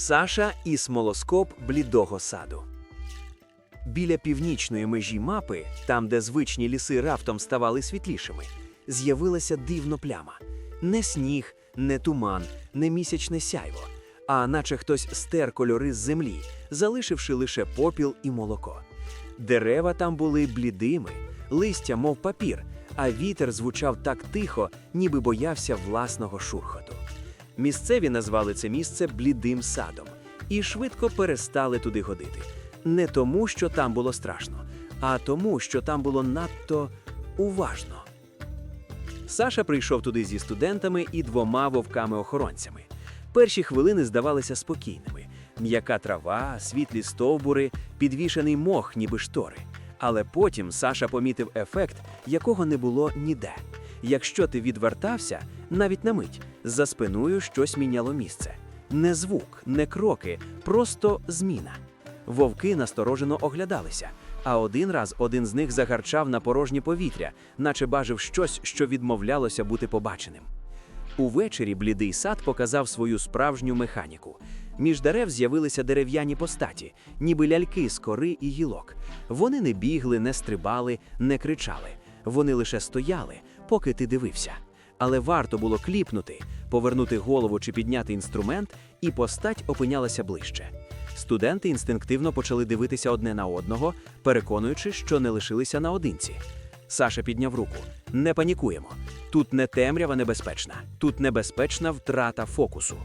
Саша і смолоскоп блідого саду. Біля північної межі мапи, там, де звичні ліси раптом ставали світлішими, з'явилася дивно пляма. Не сніг, не туман, не місячне сяйво, а наче хтось стер кольори з землі, залишивши лише попіл і молоко. Дерева там були блідими, листя, мов папір, а вітер звучав так тихо, ніби боявся власного шурхоту. Місцеві назвали це місце блідим садом і швидко перестали туди ходити. Не тому, що там було страшно, а тому, що там було надто уважно. Саша прийшов туди зі студентами і двома вовками-охоронцями. Перші хвилини здавалися спокійними: м'яка трава, світлі стовбури, підвішений мох, ніби штори. Але потім Саша помітив ефект, якого не було ніде. Якщо ти відвертався, навіть на мить, за спиною щось міняло місце. Не звук, не кроки, просто зміна. Вовки насторожено оглядалися, а один раз один з них загарчав на порожнє повітря, наче бажив щось, що відмовлялося бути побаченим. Увечері блідий сад показав свою справжню механіку. Між дерев з'явилися дерев'яні постаті, ніби ляльки з кори і гілок. Вони не бігли, не стрибали, не кричали. Вони лише стояли, поки ти дивився. Але варто було кліпнути, повернути голову чи підняти інструмент, і постать опинялася ближче. Студенти інстинктивно почали дивитися одне на одного, переконуючи, що не лишилися наодинці. Саша підняв руку. Не панікуємо. Тут не темрява небезпечна, тут небезпечна втрата фокусу.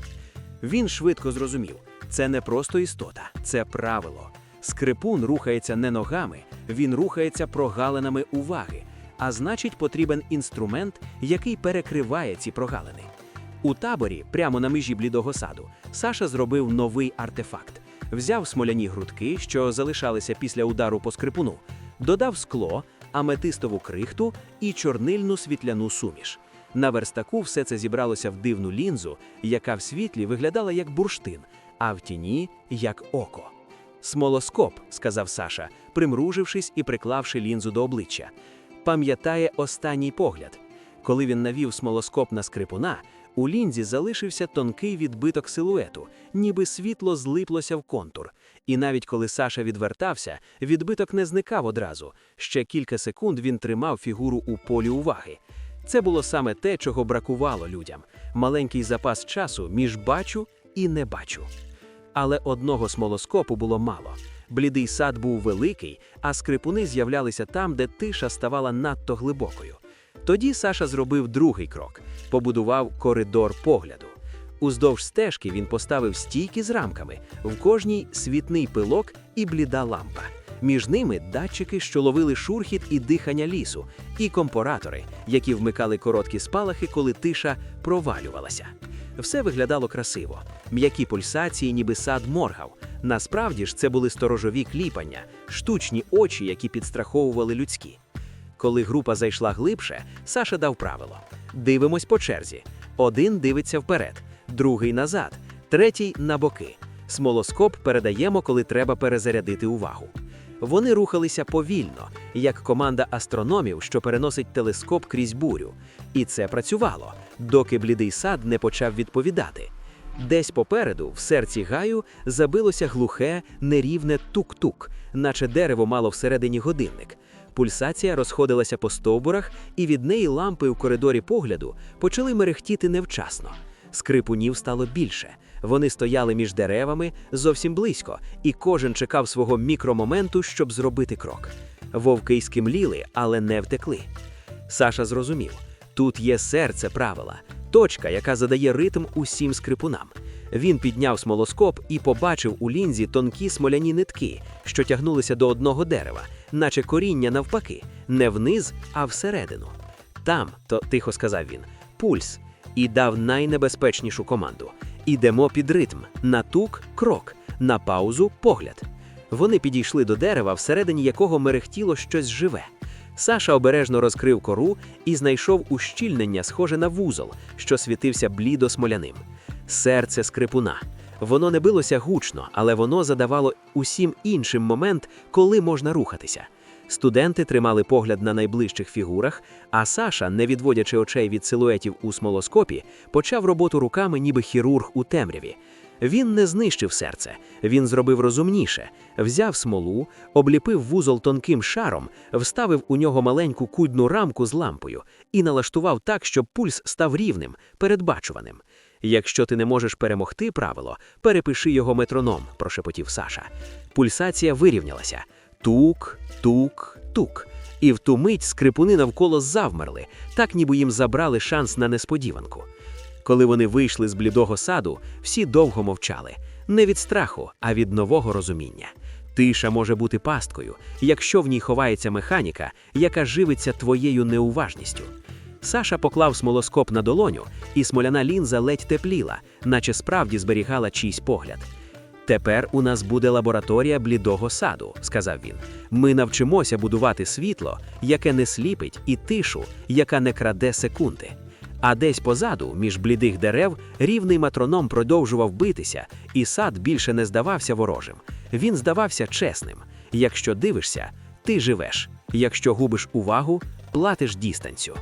Він швидко зрозумів: це не просто істота, це правило. Скрипун рухається не ногами, він рухається прогалинами уваги, а значить, потрібен інструмент, який перекриває ці прогалини. У таборі, прямо на межі блідого саду, Саша зробив новий артефакт. Взяв смоляні грудки, що залишалися після удару по скрипуну, додав скло, аметистову крихту і чорнильну світляну суміш. На верстаку все це зібралося в дивну лінзу, яка в світлі виглядала як бурштин, а в тіні як око. Смолоскоп, сказав Саша, примружившись і приклавши лінзу до обличчя. Пам'ятає останній погляд. Коли він навів смолоскоп на скрипуна, у лінзі залишився тонкий відбиток силуету, ніби світло злиплося в контур. І навіть коли Саша відвертався, відбиток не зникав одразу. Ще кілька секунд він тримав фігуру у полі уваги. Це було саме те, чого бракувало людям: маленький запас часу між бачу і не бачу. Але одного смолоскопу було мало. Блідий сад був великий, а скрипуни з'являлися там, де тиша ставала надто глибокою. Тоді Саша зробив другий крок побудував коридор погляду. Уздовж стежки він поставив стійки з рамками, в кожній світний пилок і бліда лампа. Між ними датчики, що ловили шурхіт і дихання лісу, і компоратори, які вмикали короткі спалахи, коли тиша провалювалася. Все виглядало красиво, м'які пульсації, ніби сад моргав. Насправді ж це були сторожові кліпання, штучні очі, які підстраховували людські. Коли група зайшла глибше, Саша дав правило: дивимось по черзі. Один дивиться вперед, другий назад, третій на боки. Смолоскоп передаємо, коли треба перезарядити увагу. Вони рухалися повільно, як команда астрономів, що переносить телескоп крізь бурю. І це працювало, доки блідий сад не почав відповідати. Десь попереду, в серці гаю, забилося глухе, нерівне тук-тук, наче дерево мало всередині годинник. Пульсація розходилася по стовбурах, і від неї лампи у коридорі погляду почали мерехтіти невчасно. Скрипунів стало більше. Вони стояли між деревами зовсім близько, і кожен чекав свого мікромоменту, щоб зробити крок. Вовки й скимліли, але не втекли. Саша зрозумів: тут є серце правила, точка, яка задає ритм усім скрипунам. Він підняв смолоскоп і побачив у лінзі тонкі смоляні нитки, що тягнулися до одного дерева, наче коріння навпаки, не вниз, а всередину. Там, то тихо сказав він, пульс, і дав найнебезпечнішу команду. Ідемо під ритм, на тук крок, на паузу погляд. Вони підійшли до дерева, всередині якого мерехтіло щось живе. Саша обережно розкрив кору і знайшов ущільнення, схоже на вузол, що світився блідо смоляним. Серце скрипуна. Воно не билося гучно, але воно задавало усім іншим момент, коли можна рухатися. Студенти тримали погляд на найближчих фігурах, а Саша, не відводячи очей від силуетів у смолоскопі, почав роботу руками, ніби хірург у темряві. Він не знищив серце, він зробив розумніше, взяв смолу, обліпив вузол тонким шаром, вставив у нього маленьку кудну рамку з лампою і налаштував так, щоб пульс став рівним, передбачуваним. Якщо ти не можеш перемогти правило, перепиши його метроном, прошепотів Саша. Пульсація вирівнялася. Тук, тук, тук. І в ту мить скрипуни навколо завмерли, так ніби їм забрали шанс на несподіванку. Коли вони вийшли з блідого саду, всі довго мовчали. Не від страху, а від нового розуміння. Тиша може бути пасткою, якщо в ній ховається механіка, яка живиться твоєю неуважністю. Саша поклав смолоскоп на долоню, і смоляна лінза ледь тепліла, наче справді зберігала чийсь погляд. Тепер у нас буде лабораторія блідого саду, сказав він. Ми навчимося будувати світло, яке не сліпить, і тишу, яка не краде секунди. А десь позаду, між блідих дерев, рівний матроном продовжував битися, і сад більше не здавався ворожим. Він здавався чесним. Якщо дивишся, ти живеш. Якщо губиш увагу, платиш дістанцю.